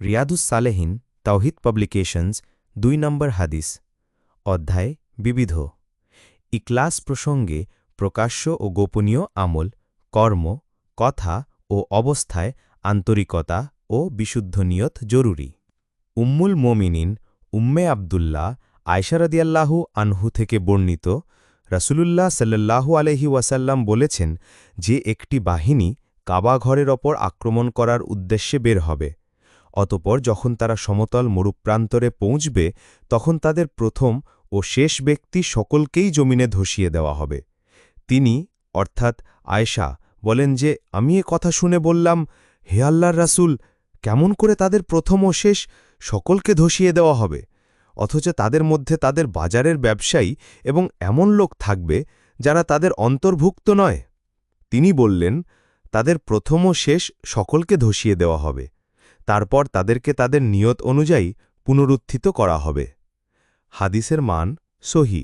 রিয়াদুস সালেহীন, তাওহিদ পাবলিকেশনস, দুই নম্বর হাদিস, অধ্যায়, বিবিধ। ইকলাস প্রসঙ্গে প্রকাশ্য ও গোপনীয় আমল, কর্ম, কথা ও অবস্থায় আন্তরিকতা ও বিশুদ্ধ নিয়ত জরুরি। উম্মুল মোমিনিন উম্মে আবদুল্লাহ আয়সারদিয়াল্লাহু আনহু থেকে বর্ণিত রাসূলুল্লাহ সাল্লাল্লাহু আলহি ওয়াসাল্লাম বলেছেন যে একটি বাহিনী কাবা ঘরের ওপর আক্রমণ করার উদ্দেশ্যে বের হবে। অতপর যখন তারা সমতল মরুপ্রান্তরে পৌঁছবে, তখন তাদের প্রথম ও শেষ ব্যক্তি সকলকেই জমিনে ধসিয়ে দেওয়া হবে। তিনি, অর্থাৎ আয়েশা, বলেন যে, আমি এ কথা শুনে বললাম, হে আল্লাহর রাসূল, কেমন করে তাদের প্রথম ও শেষ সকলকে ধসিয়ে দেওয়া হবে? অথচ তাদের মধ্যে তাদের বাজারের ব্যবসায়ী এবং এমন লোক থাকবে, যারা তাদের অন্তর্ভুক্ত নয়। তিনি বললেন, তাদের প্রথম ও শেষ সকলকে ধসিয়ে দেওয়া হবে। তারপর তাদেরকে তাদের নিয়ত অনুযায়ী পুনরুত্থিত করা হবে। হাদিসের মান সহি।